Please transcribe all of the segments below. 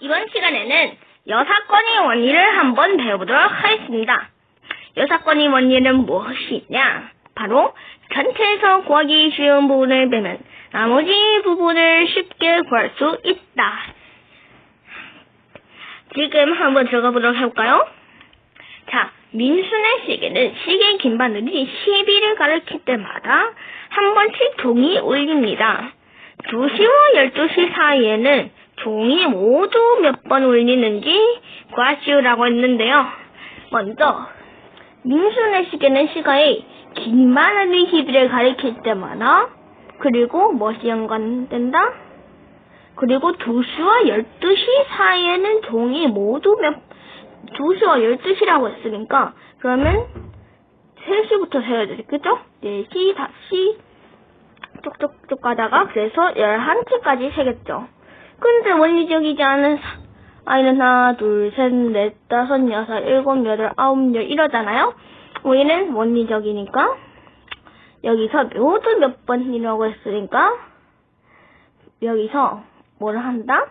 이번 시간에는 여사건의 원리를 한번 배워보도록 하겠습니다. 여사건의 원리는 무엇이냐? 바로 전체에서 구하기 쉬운 부분을 빼면 나머지 부분을 쉽게 구할 수 있다. 지금 한번 들어가 보도록 해볼까요? 자, 민순의 시계는 시계 긴 바늘이 10일을 가리킬 때마다 한 번씩 종이 울립니다. 2시와 12시 사이에는 종이 모두 몇 번 울리는지 구하시오라고 했는데요. 먼저, 민순의 시계는 시가에 긴 바늘이 10일을 가리킬 때마다 그리고 무엇이 연관된다? 그리고 2시와 12시 사이에는 종이 모두 몇 2시와 12시라고 했으니까 그러면 3시부터 세야 되겠죠? 4시, 5시 쪽쪽쪽 가다가 그래서 11시까지 세겠죠. 근데 원리적이지 않은 사- 아이는 하나, 둘, 셋, 넷, 다섯, 여섯, 일곱, 여덟, 아홉, 열 이러잖아요? 우리는 원리적이니까 여기서 모두 몇 번이라고 했으니까 여기서 뭘 한다?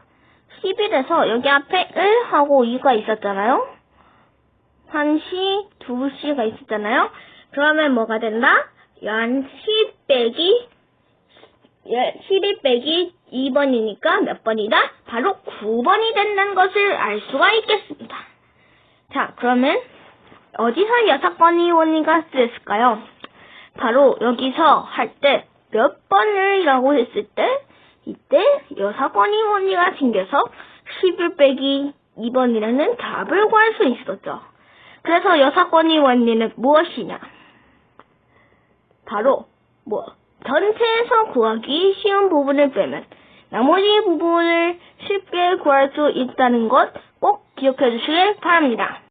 11에서 여기 앞에 1 하고 2가 있었잖아요? 1시, 2시가 있었잖아요? 그러면 뭐가 된다? 10 빼기 12 빼기 2번이니까 몇 번이다? 바로 9번이 된다는 것을 알 수가 있겠습니다. 자, 그러면 어디서 여섯 번의 원리가 쓰였을까요? 바로 여기서 할 때 몇 번을이라고 했을 때 이때 여섯 번의 원리가 생겨서 11 빼기 2번이라는 답을 구할 수 있었죠. 그래서 여섯 번의 원리는 무엇이냐? 바로 뭐 전체에서 구하기 쉬운 부분을 빼면 나머지 부분을 쉽게 구할 수 있다는 것 꼭 기억해 주시길 바랍니다.